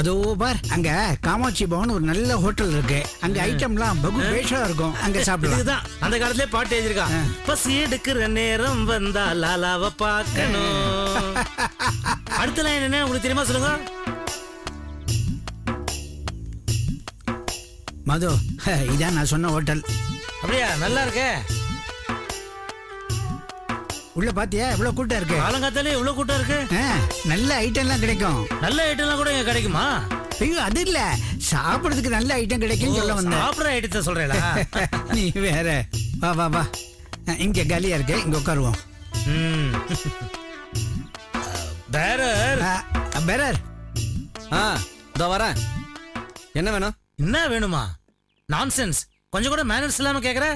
அதோ பார் அங்க காமாட்சி பவன் ஒரு நல்ல ஹோட்டல் இருக்கு. அங்க ஐட்டம்லாம் பகு பேஷா இருக்கும். அங்க சாப்பிடலாம். இதுதான். அந்த காலத்திலே பாட்டு எழுதிருக்கான் பசி எடுக்கிற நேரம் வந்தா லாலாவ பார்க்கணும். அடுத்த லைன் என்ன? உங்களுக்கு தெரியுமா சொல்லுங்க? மது இதான் நான் சொன்ன ஹோட்டல். அப்படியா? நல்லா இருக்கே. உள்ள பாத்தியா? இவ்வளவு கூட்டம் இருக்கு? காலங்காத்தாலே இவ்வளவு கூட்டம் இருக்கு? ஆ, நல்ல ஐட்டம்லாம் கிடைக்கும். நல்ல ஐட்டம்லாம் கூட இங்க கிடைக்குமா? ஐயோ அது இல்ல. சாப்பிடுறதுக்கு நல்ல ஐட்டம் கிடைக்கும் சொல்ல வந்தேன். சாப்பிடுற ஐட்டத்தை சொல்றேளா நீ வேற. வா வா வா. இங்க காலியா இருக்கு. இங்க உட்காருவோம். ம். பேரர் ஆ, பெரர் ஆ இதோ வரேன். என்ன வேணும்? என்ன வேணுமா? நான்சென்ஸ் கொஞ்சம் கூட மேனர்ஸ் இல்லாம கேக்குற?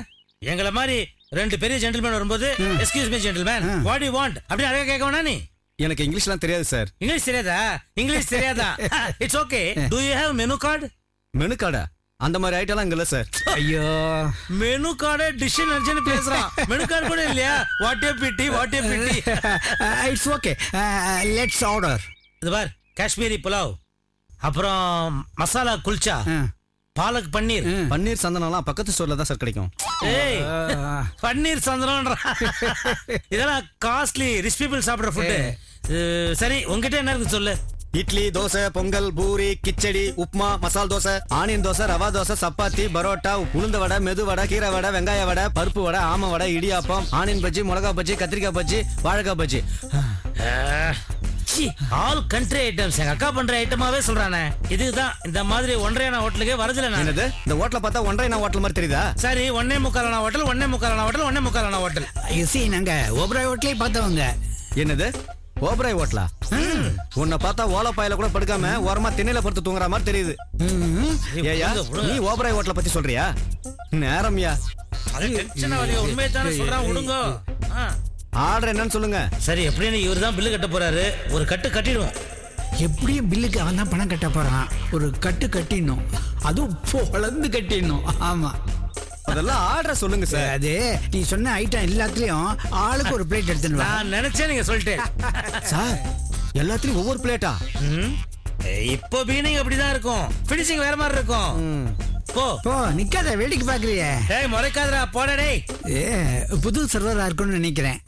எங்கள மாதிரி ரெண்டு பெரிய ஜென்டில்மேன் வரும்போது excuse me. Gentleman what you want அப்படி அழகா கேட்க வேணா நீ. எனக்கு இங்கிலீஷ்லாம் தெரியாது சார் இங்கிலீஷ் தெரியாதா? இங்கிலீஷ் தெரியாதா? It's okay do you have menu card menu கார்டா அந்த மாதிரி ஐட்டம்லாம் இங்க இல்ல சார் ஐயோ. மெனு கார்டு டிஷ் நினைச்சுன்னு பேசுறான். மெனு கார்டு கூட இல்லையா? What a pity what a pity it's okay let's order இது பார் காஷ்மீரி புலாவ். அப்புறம் மசாலா குல்ச்சா. பாலக் பன்னீர். பன்னீர் சந்தனம்லாம் பக்கத்து ஸ்டோர்ல தான் சார் கிடைக்கும். ஏய் பன்னீர் சந்திரம்ன்றா இதெல்லாம் காஸ்ட்லி ரிச் பீப்புள் சாப்பிடுற ஃபுட்டு சரி உங்ககிட்ட என்ன இருக்கு சொல்லு. இட்லி தோசை பொங்கல் பூரி கிச்சடி உப்மா மசால் தோசை ஆனியன் தோசை ரவா தோசை சப்பாத்தி பரோட்டா உளுந்த வடை மெது வடை கீரை வடை வெங்காய வடை பருப்பு வடை ஆம வடை இடியாப்பம் ஆனியன் பஜ்ஜி மிளகா பஜ்ஜி கத்திரிக்காய் பஜ்ஜி வாழைக்காய் பஜ்ஜி. ஆல் கண்ட்ரி ஐட்டம்ஸ் எங்க அக்கா பண்ற ஐட்டமாவே சொல்றானே. இதுதான் இந்த மாதிரி ஒன்றையான ஹோட்டலுக்கே வரதில்ல நான். என்னது? இந்த ஹோட்டல பார்த்தா ஒன்றரை நான் ஹோட்டல் மாதிரி தெரியுதா? சரி ஒன்னே முக்காலான ஹோட்டல் ஒன்னே முக்காலான ஹோட்டல் ஒன்னே முக்காலான ஹோட்டல். சி நாங்க ஓபராய் ஹோட்டலே பார்த்தவங்க. என்னது? ஓபராய் ஹோட்டலா? உன்னை பார்த்தா ஓலப்பாயில கூட படுக்காம ஓரமா திண்ணையில படுத்து தூங்குற மாதிரி தெரியுது. ஏயா. நீ ஓபராய் ஹோட்டலை பத்தி சொல்றியா? நேரம்யா. அது டென்ஷன் ஆகலையோ உண்மையை தானே சொல்றான் விடுங்க. ஆர்டர் என்னன்னு சொல்லுங்க. சரி எப்படின்னு இவர் தான் பில்லு கட்ட போறாரு. ஒரு கட்டு கட்டிடுவோம். எப்படியும் பில்லுக்கு அவன் தான் பணம் கட்ட போறான். ஒரு கட்டு கட்டிடணும். அதுவும் பொழந்து கட்டிடணும். ஆமா. அதெல்லாம் ஆர்டர் சொல்லுங்க சார். அது நீ சொன்ன ஐட்டம் எல்லாத்துலயும் ஆளுக்கு ஒரு பிளேட் எடுத்துன்னு வா. நான் நினைச்சேன் நீங்க சொல்லிட்டேன். சார் எல்லாத்துலயும் ஒவ்வொரு பிளேட்டா ம். இப்போ பீனிங் அப்படிதான் இருக்கும். ஃபினிஷிங் வேற மாதிரி இருக்கும். போ. போ நிக்காத வேடிக்கை பாக்குறிய டேய் முறைக்காதடா போடா டேய். ஏ புது சர்வரா இருக்கும்னு நினைக்கிறேன்.